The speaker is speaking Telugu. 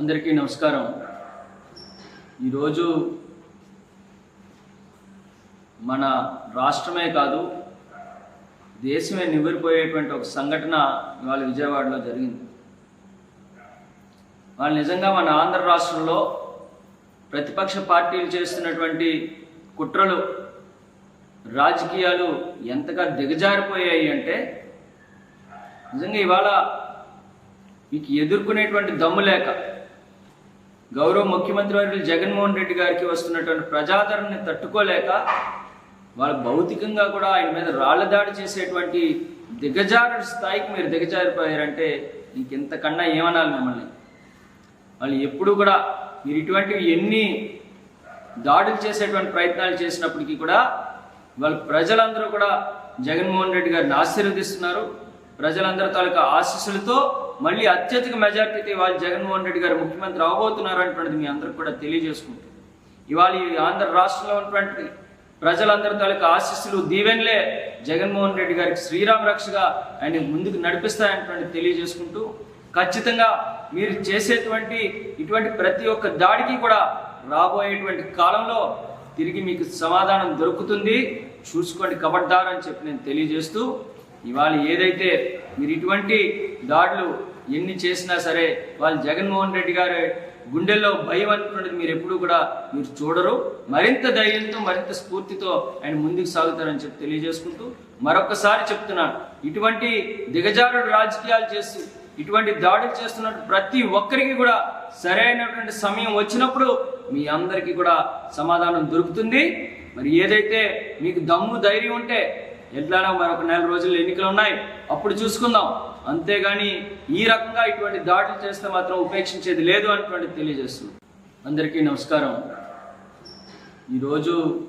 అందరికీ నమస్కారం. ఈరోజు మన రాష్ట్రమే కాదు దేశమే నివ్వరిపోయేటువంటి ఒక సంఘటన ఇవాళ విజయవాడలో జరిగింది. వాళ్ళు నిజంగా మన ఆంధ్ర రాష్ట్రంలో ప్రతిపక్ష పార్టీలు చేస్తున్నటువంటి కుట్రలు రాజకీయాలు ఎంతగా దిగజారిపోయాయి అంటే నిజంగా ఇవాళ మీకు ఎదుర్కొనేటువంటి దమ్ము లేక గౌరవ ముఖ్యమంత్రి వర్యులు జగన్మోహన్ రెడ్డి గారికి వస్తున్నటువంటి ప్రజాదరణని తట్టుకోలేక వాళ్ళు భౌతికంగా కూడా ఆయన మీద రాళ్ళ దాడి చేసేటువంటి దిగజారు స్థాయికి మీరు దిగజారిపోయారంటే ఇంకెంతకన్నా ఏమనాలి మిమ్మల్ని? వాళ్ళు ఎప్పుడు కూడా మీరు ఇటువంటివి ఎన్ని దాడులు చేసేటువంటి ప్రయత్నాలు చేసినప్పటికీ కూడా వాళ్ళ ప్రజలందరూ కూడా జగన్మోహన్ రెడ్డి గారిని ఆశీర్వదిస్తున్నారు. ప్రజలందరి తాలూకా ఆశీస్సులతో మళ్ళీ అత్యధిక మెజార్టీతో ఇవాళ జగన్మోహన్ రెడ్డి గారు ముఖ్యమంత్రి అవబోతున్నారు అనేటువంటిది మీ అందరికి కూడా తెలియజేసుకుంటూ ఇవాళ ఈ ఆంధ్ర రాష్ట్రంలో ఉన్నటువంటి ప్రజలందరి తాలూకా ఆశీస్సులు దీవెన్లే జగన్మోహన్ రెడ్డి గారికి శ్రీరామ రక్షగా ఆయన ముందుకు నడిపిస్తాయనేటువంటి తెలియజేసుకుంటూ ఖచ్చితంగా మీరు చేసేటువంటి ఇటువంటి ప్రతి ఒక్క దాడికి కూడా రాబోయేటువంటి కాలంలో తిరిగి మీకు సమాధానం దొరుకుతుంది. చూసుకోండి కబడ్దార్ అని చెప్పి నేను తెలియజేస్తూ ఇవాళ ఏదైతే మీరు ఇటువంటి దాడులు ఎన్ని చేసినా సరే వాళ్ళు జగన్మోహన్ రెడ్డి గారు గుండెల్లో భయం అనుకున్నది మీరు ఎప్పుడూ కూడా మీరు చూడరు. మరింత ధైర్యంతో మరింత స్ఫూర్తితో ఆయన ముందుకు సాగుతారని చెప్పి తెలియజేసుకుంటూ మరొకసారి చెప్తున్నాను. ఇటువంటి దిగజారుడు రాజకీయాలు చేస్తూ ఇటువంటి దాడులు చేస్తున్న ప్రతి ఒక్కరికి కూడా సరైనటువంటి సమయం వచ్చినప్పుడు మీ అందరికీ కూడా సమాధానం దొరుకుతుంది. మరి ఏదైతే మీకు దమ్ము ధైర్యం ఉంటే ఎట్లానో మరొక నెల రోజులు ఎన్నికలు ఉన్నాయి. అప్పుడు చూసుకుందాం. అంతేగాని ఈ రకంగా ఇటువంటి దాడులు చేస్తే మాత్రం ఉపేక్షించేది లేదు అన్నటువంటి తెలియజేస్తుంది. అందరికీ నమస్కారం. ఈరోజు